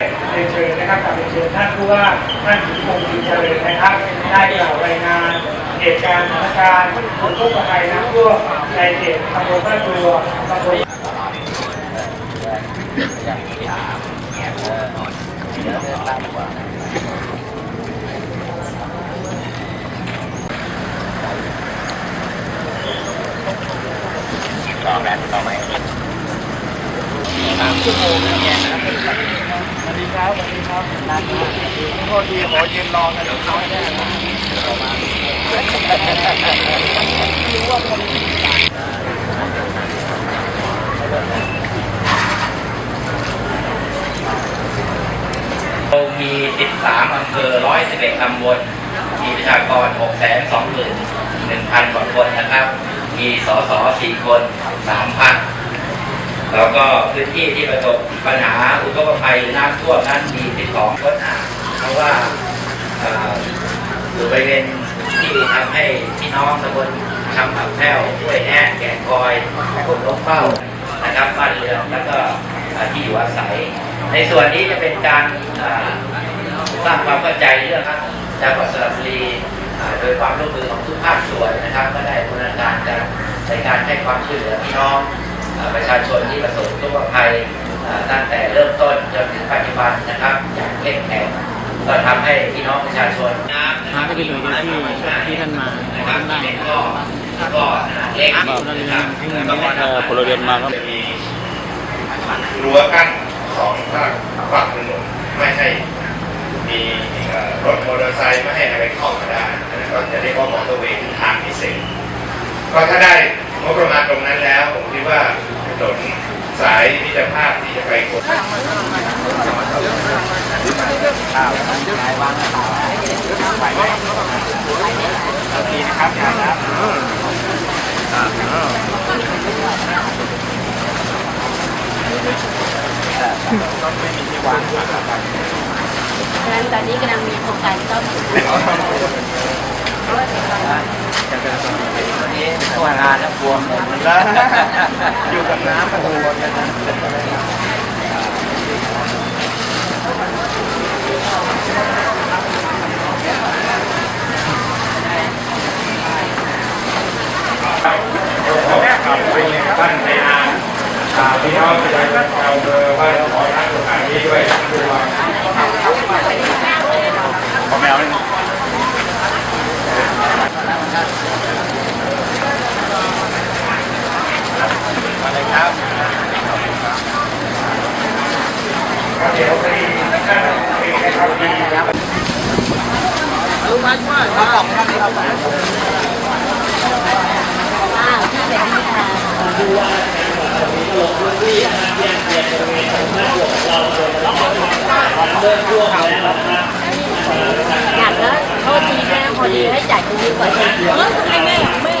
เรียนเชิญนะครับกับเรียนเชิญท่านผู้ว่าท่านสุพงศ์ดีเจริญนะครับได้กล่าวรายงานเหตุการณ์สถานการณ์ผลทุกข์ภัยน้ำท่วมในเขตตำบลบ้านตัวตำบลต่อกันต่อไหมสามชั่วโมงนะแกนะส วัสดีครับสวัสดีครับนานมากโทษทีขอยืนรอกันน้อยแน่นะต่อมารู้ว่าคนเรามี 13 อำเภอ 111 ตำบล มีประชากร 621,000 กว่าคนนะครับ มีสส 4 คน 3 พัก แล้วก็พื้นที่ที่ประสบปัญหาอุทกภัยหรือน้ำท่วมนั้นมี12ค้นหาเพราะว่าอ่ออยู่บริเวณที่ทำให้พี่น้องตำบลชำผักแพ้วห้วยแห้งแก่งคอยกดลกเป้านะครับบ้านเรือนแล้วก็ที่อยู่อาศัย ในส่วนนี้จะเป็นการสร้างความเข้าใจเรื่องครับจังหวัดสระบุรีโดยความร่วมมือของทุกภาคส่วนนะครับ ก็ได้บูรณาการกันในการให้ความช่วยเหลือพี่น้อง ประชาชนที่ประสบอุทกภัยตั้งแต่เริ่มต้นจนถึงปัจจุบันนะครับ อย่างเข้มแข็งก็ทำให้พี่น้องประชาชนน้ำหาก็เป็นหน่วยงานที่ท่านมานะครับท่านได้ที่เป็นก็ก็ขนาดเล็กนะครับเออพลเรือนมาครับมีรั้วกั้นสองฝั่งฝั่งถนนไม่ให้มีรถมอเตอร์ไซค์ไม่ให้อะไรเข้ามาได้ก็จะเรียกว่า มอเตอร์เวย์ทางพิเศษก็ถ้าได้งบประมาณตรงนั้นแล้ว ผมคิดว่าถนน สายมิตรภาพที่จะไปกดดีนะครับอย่านะก็ไม่มีที่วางครับกำลังตอนนี้กำลังมีโครงการซ่อม อยู่วันนี้ตัวงานแล้วบวมหมดแล้วอยู่กับน้ำโอ้โหท่านในอามอ่าพี่น้องประชาชนชาวอำเภอบ้านขอท่านสถานนี้ด้วยคือว่า ขอแมวนึง อะไรครับ เดี๋ยวไปท่านเองนะครับดีครับ ลุงมาช่วยมาสองท่านนี้ครับอ้าวที่เป็นที่ทางอยากแล้วโทษทีแม่พอดีให้จ่ายตรงนี้ก่อนนะเออทำไมแม่ไม่